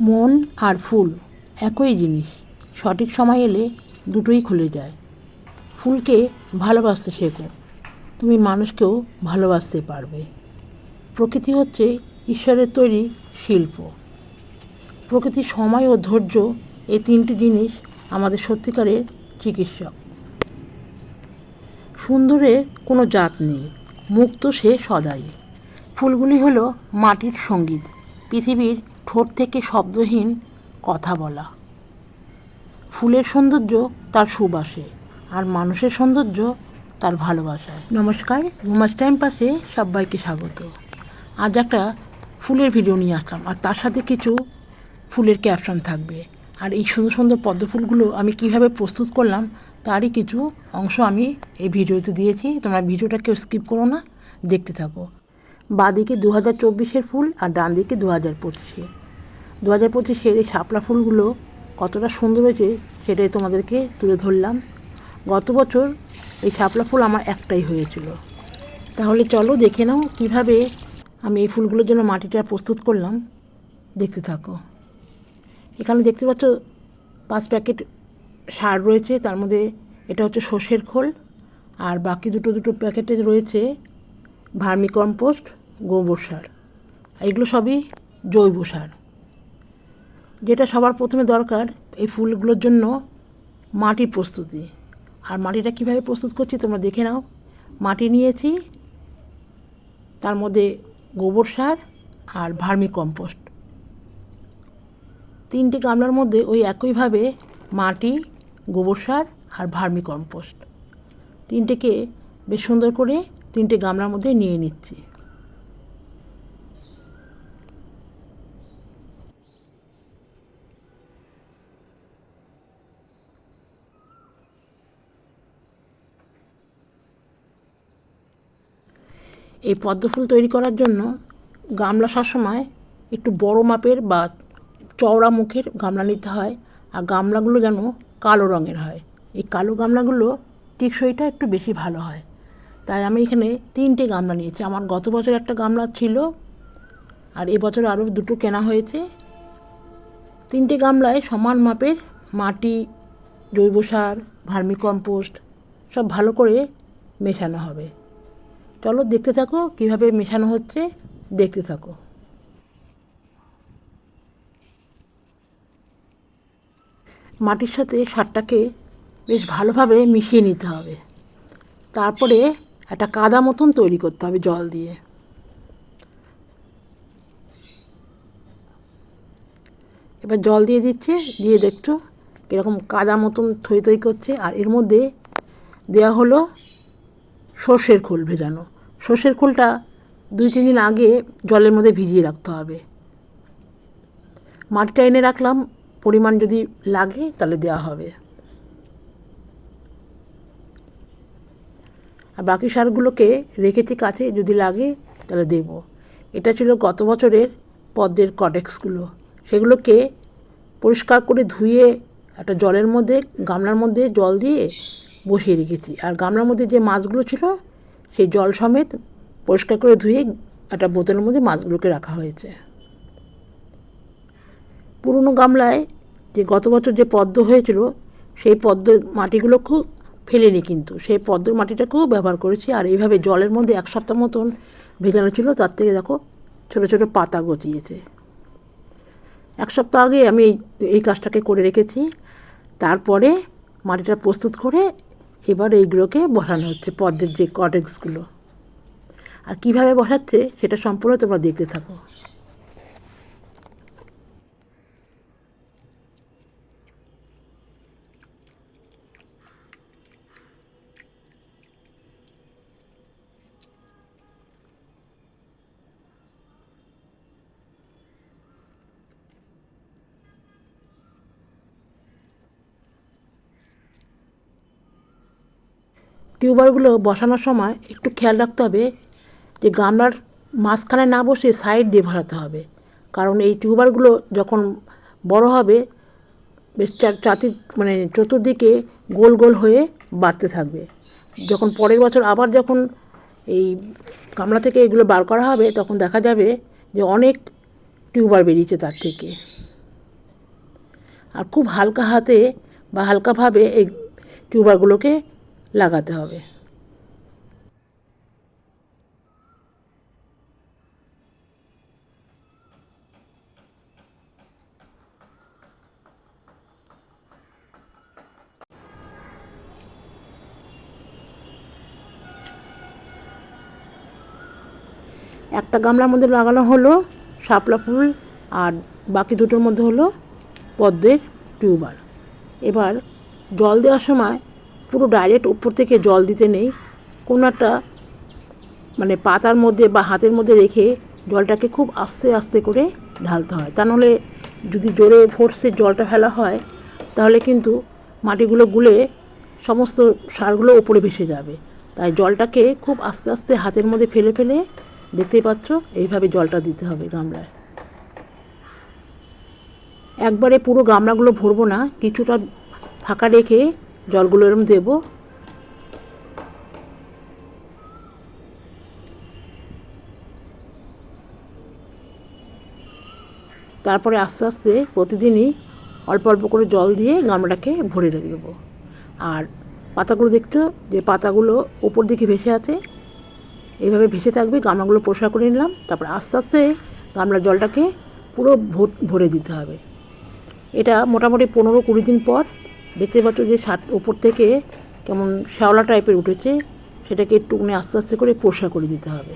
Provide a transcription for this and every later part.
মন আর ফুল একই জিনিস। সঠিক সময় এলে দুটোই খুলে যায়। ফুলকে ভালোবাসতে শেখো। তুমি মানুষকেও ভালোবাসতে পারবে। প্রকৃতি হচ্ছে ঈশ্বরের তৈরি শিল্প। প্রকৃতির সময় ও ধৈর্য এই তিনটি জিনিস আমাদের সত্যিকারের চিকিৎসক। সুন্দরের কোনো জাত নেই, মুক্ত সে সদাই। ফুলগুলি হলো মাটির সংগীত, পৃথিবীর ঠোঁট থেকে শব্দহীন কথা বলা। ফুলের সৌন্দর্য তার সুবাসে আর মানুষের সৌন্দর্য তার ভালোবাসায়। নমস্কার ঘুমাস টাইম পাশে সবাইকে স্বাগত। আজ একটা ফুলের ভিডিও নিয়ে আসলাম আর তার সাথে কিছু ফুলের ক্যাপশন থাকবে। আর এই সুন্দর সুন্দর পদ্ম ফুলগুলো আমি কীভাবে প্রস্তুত করলাম তারই কিছু অংশ আমি এই ভিডিওতে দিয়েছি। তোমরা ভিডিওটা কেউ স্কিপ করো না, দেখতে থাকো। বাঁদিকে দু হাজার চব্বিশের ফুল আর ডান দিকে দু হাজার পঁচিশে। দু হাজার পঁচিশের এই শাপলা ফুলগুলো কতটা সুন্দর হয়েছে সেটাই তোমাদেরকে তুলে ধরলাম। গত বছর এই শাপলা ফুল আমার একটাই হয়েছিল। তাহলে চলো দেখে নাও কীভাবে আমি এই ফুলগুলোর জন্য মাটিটা প্রস্তুত করলাম। দেখতে থাকো। এখানে দেখতে পাচ্ছ পাঁচ প্যাকেট সার রয়েছে, তার মধ্যে এটা হচ্ছে সর্ষের খোল আর বাকি দুটো দুটো প্যাকেটে রয়েছে ভার্মি কম্পোস্ট গোবর সার। এগুলো সবই জৈব সার। যেটা সবার প্রথমে দরকার এই ফুলগুলোর জন্য মাটির প্রস্তুতি। আর মাটিটা কীভাবে প্রস্তুত করছি তোমরা দেখে নাও। মাটি নিয়েছি, তার মধ্যে গোবর সার আর ভার্মি কম্পোস্ট তিনটে গামলার মধ্যে ওই একইভাবে মাটি, গোবর সার আর ভার্মি কম্পোস্ট তিনটেকে বেশ সুন্দর করে তিনটে গামলার মধ্যে নিয়ে নিচ্ছি। এই পদ্ম ফুল তৈরি করার জন্য গামলা সবসময় একটু বড় মাপের বা চওড়া মুখের গামলা নিতে হয় আর গামলাগুলো যেন কালো রঙের হয়। এই কালো গামলাগুলো টেকসইটা একটু বেশি ভালো হয়। তাই আমি এখানে তিনটে গামলা নিয়েছি। আমার গত বছর একটা গামলা ছিল আর এবছর আরও দুটো কেনা হয়েছে। তিনটে গামলায় সমান মাপের মাটি, জৈব সার ভার্মি কম্পোস্ট সব ভালো করে মেশানো হবে। চলো দেখতে থাকো কীভাবে মেশানো হচ্ছে, দেখতে থাকো। মাটির সাথে সারটাকে বেশ ভালোভাবে মিশিয়ে নিতে হবে। তারপরে একটা কাদা মতন তৈরি করতে হবে জল দিয়ে। এবার জল দিয়ে দিচ্ছে, দিয়ে দেখছ কীরকম কাদা মতন থই থই করছে, আর এর মধ্যে দেওয়া হলো সর্ষের খোল ভেজানো। সর্ষের খোলটা দুই, তিন দিন আগে জলের মধ্যে ভিজিয়ে রাখতে হবে। মাটিটা এনে রাখলাম, পরিমাণ যদি লাগে তাহলে দেওয়া হবে। আর বাকি সারগুলোকে রেখেছি কাছে যদি লাগে তাহলে দেব। এটা ছিল গত বছরের পদ্মের কটেক্সগুলো সেগুলোকে পরিষ্কার করে ধুয়ে একটা জলের মধ্যে, গামলার মধ্যে জল দিয়ে বসিয়ে রেখেছি। আর গামলার মধ্যে যে মাছগুলো ছিল, সেই জল সমেত পরিষ্কার করে ধুয়ে একটা বোতলের মধ্যে মাছগুলোকে রাখা হয়েছে। পুরনো গামলায় যে গত বছর যে পদ্ম হয়েছিল, সেই পদ্ম মাটিগুলো খুব ফেলেনি কিন্তু। সেই পদ্মর মাটিটাকেও ব্যবহার করেছি আর এইভাবে জলের মধ্যে এক সপ্তাহ মতন ভেজানো ছিল, তার থেকে দেখো ছোটো ছোটো পাতা গজিয়েছে। এক সপ্তাহ আগে আমি এই এই কাজটাকে করে রেখেছি। তারপরে মাটিটা প্রস্তুত করে এবার এইগুলোকে বসানো হচ্ছে, পদ্মের যে কটেক্সগুলো আর কীভাবে বসাচ্ছে সেটা সম্পূর্ণ তোমরা দেখতে থাকো। টিউবারগুলো বসানোর সময় একটু খেয়াল রাখতে হবে যে গামলার মাঝখানে না বসে সাইড দিয়ে বসাতে হবে। কারণ এই টিউবারগুলো যখন বড় হবে, বেশ চাতি মানে চতুর্দিকে গোল গোল হয়ে বাড়তে থাকবে। যখন পরের বছর আবার যখন এই গামলা থেকে এগুলো বার করা হবে, তখন দেখা যাবে যে অনেক টিউবার বেরিয়েছে তার থেকে। আর খুব হালকা হাতে বা হালকাভাবে এই টিউবারগুলোকে লাগাতে হবে। একটা গামলার মধ্যে লাগানো হলো শাপলা ফুল আর বাকি দুটোর মধ্যে হলো পদ্মের টিউবার এবার জল দেওয়ার সময় পুরো ডাইরেক্ট উপর থেকে জল দিতে নেই। কোনো একটা মানে পাতার মধ্যে বা হাতের মধ্যে রেখে জলটাকে খুব আস্তে আস্তে করে ঢালতে হয়। তা নাহলে যদি জোরে ফোর্সে জলটা ফেলা হয়, তাহলে কিন্তু মাটিগুলো গুলে সমস্ত সারগুলো ওপরে ভেসে যাবে। তাই জলটাকে খুব আস্তে আস্তে হাতের মধ্যে ফেলে ফেলে দেখতেই পাচ্ছ, এইভাবে জলটা দিতে হবে গামলায়। একবারে পুরো গামলাগুলো ভরবো না, কিছুটা ফাঁকা রেখে জলগুলো এরম দেবো। তারপরে আস্তে আস্তে প্রতিদিনই অল্প অল্প করে জল দিয়ে গামলাটাকে ভরে রেখে দেবো। আর পাতাগুলো দেখছ যে পাতাগুলো ওপর দিকে ভেসে আছে এইভাবে ভেসে থাকবে, গামলাগুলো পরিষ্কার করে নিলাম, তারপর আস্তে আস্তে গামলার জলটাকে পুরো ভরে দিতে হবে। এটা মোটামুটি পনেরো কুড়ি দিন পর দেখতে পাচ্ছ যে সাত ওপর থেকে কেমন শ্যাওলা টাইপের উঠেছে, সেটাকে একটুখানি আস্তে আস্তে করে পোষা করে দিতে হবে।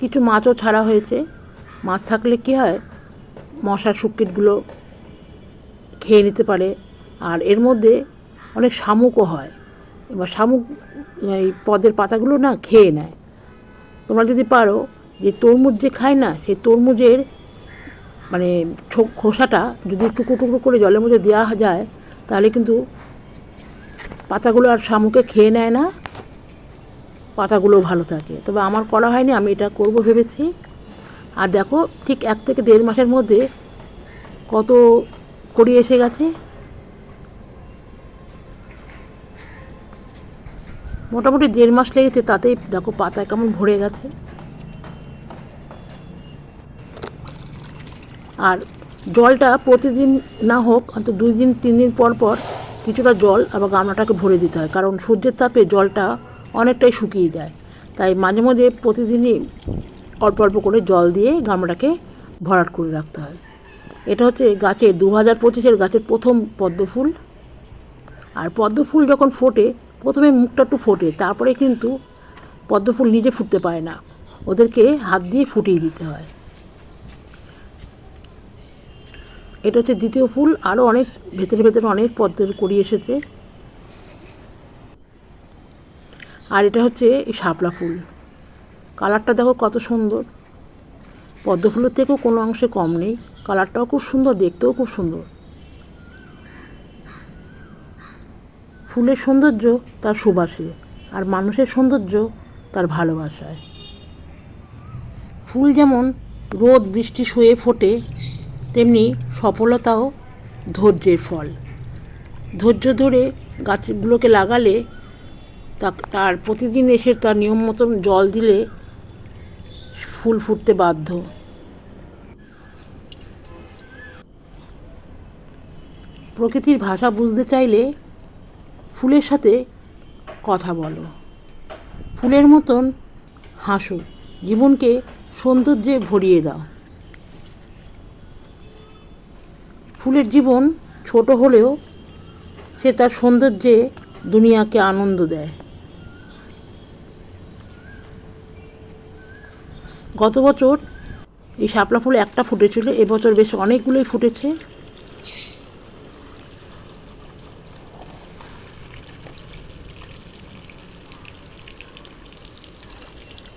কিছু মাছও ছাড়া হয়েছে। মাছ থাকলে কী হয়, মশার সুকিটগুলো খেয়ে নিতে পারে। আর এর মধ্যে অনেক শামুকও হয়। এবার শামুক এই পদের পাতাগুলো না খেয়ে নেয়। তোমরা যদি পারো যে তরমুজ যে খায় না, সেই তরমুজের মানে খোসাটা যদি টুকরো টুকরো করে জলের মধ্যে দেওয়া যায়, তাহলে কিন্তু পাতাগুলো আর শামুকে খেয়ে নেয় না, পাতাগুলো ভালো থাকে। তবে আমার করা হয়নি, আমি এটা করব ভেবেছি। আর দেখো, ঠিক এক থেকে দেড় মাসের মধ্যে কত করি এসে গেছে। মোটামুটি দেড় মাস লেগেছে, তাতেই দেখো পাতা কেমন ভরে গেছে। আর জলটা প্রতিদিন না হোক, অন্তত দুই দিন, তিন দিন পর পর কিছুটা জল আবার গামলাটাকে ভরে দিতে হয়। কারণ সূর্যের তাপে জলটা অনেকটাই শুকিয়ে যায়। তাই মাঝে মাঝে প্রতিদিনই অল্প অল্প করে জল দিয়ে গামলাটাকে ভরাট করে রাখতে হয়। এটা হচ্ছে গাছের দু হাজার পঁচিশের গাছের প্রথম পদ্ম ফুল। আর পদ্ম ফুল যখন ফোটে, প্রথমে মুখটা একটু ফোটে, তারপরে কিন্তু পদ্ম ফুল নিজে ফুটতে পারে না। ওদেরকে হাত দিয়ে ফুটিয়ে দিতে হয়। এটা হচ্ছে দ্বিতীয় ফুল আরও অনেক ভেতরে ভেতরে অনেক পদ্মের করি এসেছে। আর এটা হচ্ছে এই শাপলা ফুল। কালারটা দেখো কত সুন্দর। পদ্ম ফুলের থেকেও কোনো অংশে কম নেই। কালারটাও খুব সুন্দর, দেখতেও খুব সুন্দর। ফুলের সৌন্দর্য তার সুবাসে, আর মানুষের সৌন্দর্য তার ভালোবাসায়। ফুল যেমন রোদ, বৃষ্টি, শুয়ে ফোটে তেমনি সফলতাও ধৈর্যের ফল। ধৈর্য ধরে গাছগুলোকে লাগালে তার প্রতিদিন এসে তার নিয়ম মতন জল দিলে ফুল ফুটতে বাধ্য। প্রকৃতির ভাষা বুঝতে চাইলে ফুলের সাথে কথা বলো। ফুলের মতন হাসো। জীবনকে সৌন্দর্যে ভরিয়ে দাও। ফুলের জীবন ছোট হলেও সে তার সৌন্দর্যে দুনিয়াকে আনন্দ দেয়। গত বছর এই শাপলা ফুল একটা ফুটেছিল, এবছর বেশ অনেকগুলোই ফুটেছে।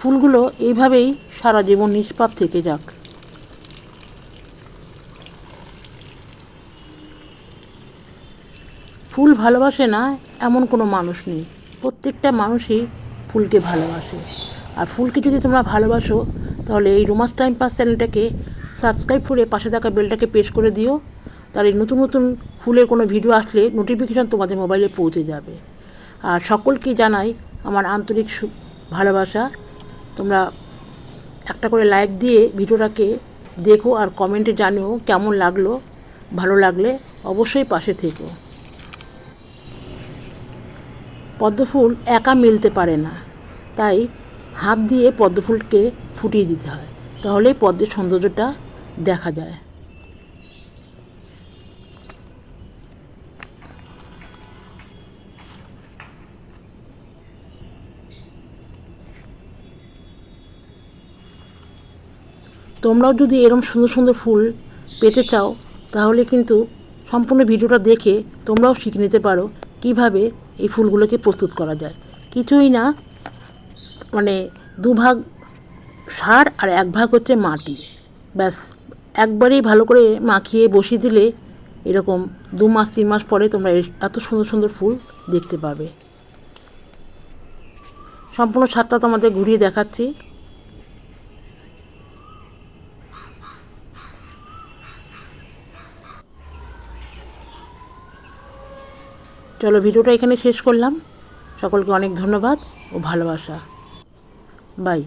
ফুলগুলো এইভাবেই সারা জীবন নিষ্পাপ থেকে যাক। ফুল ভালোবাসে না, এমন কোনো মানুষ নেই। প্রত্যেকটা মানুষই ফুলকে ভালোবাসে। আর ফুলকে যদি তোমরা ভালোবাসো, তাহলে এই রোমান্স টাইম পাস চ্যানেলটাকে সাবস্ক্রাইব করে পাশে থাকা বেলটাকে প্রেস করে দিও। তাহলে নতুন নতুন ফুলের কোনো ভিডিও আসলে নোটিফিকেশান তোমাদের মোবাইলে পৌঁছে যাবে। আর সকলকে জানাই আমার আন্তরিক ভালোবাসা। তোমরা একটা করে লাইক দিয়ে ভিডিওটাকে দেখো আর কমেন্টে জানিও কেমন লাগল, ভালো লাগলে অবশ্যই পাশে থেকো। পদ্মফুল একা মিলতে পারে না। তাই হাত দিয়ে পদ্মফুলকে ফুটিয়ে দিতে হয়। তাহলেই পদ্মের সৌন্দর্যটা দেখা যায়। তোমরাও যদি এরম সুন্দর সুন্দর ফুল পেতে চাও, তাহলে কিন্তু সম্পূর্ণ ভিডিওটা দেখে তোমরাও শিখে নিতে পারো কীভাবে এই ফুলগুলোকে প্রস্তুত করা যায়। কিছুই না মানে দুভাগ সার আর এক ভাগ হচ্ছে মাটি। ব্যাস, একবারেই ভালো করে মাখিয়ে বসিয়ে দিলে এরকম দু মাস, তিন মাস পরে তোমরা এত সুন্দর সুন্দর ফুল দেখতে পাবে। সম্পূর্ণ সারটা তোমাদের ঘুরিয়ে দেখাচ্ছি। চলো ভিডিওটা এখানে শেষ করলাম। সকলকে অনেক ধন্যবাদ ও ভালোবাসা। বাই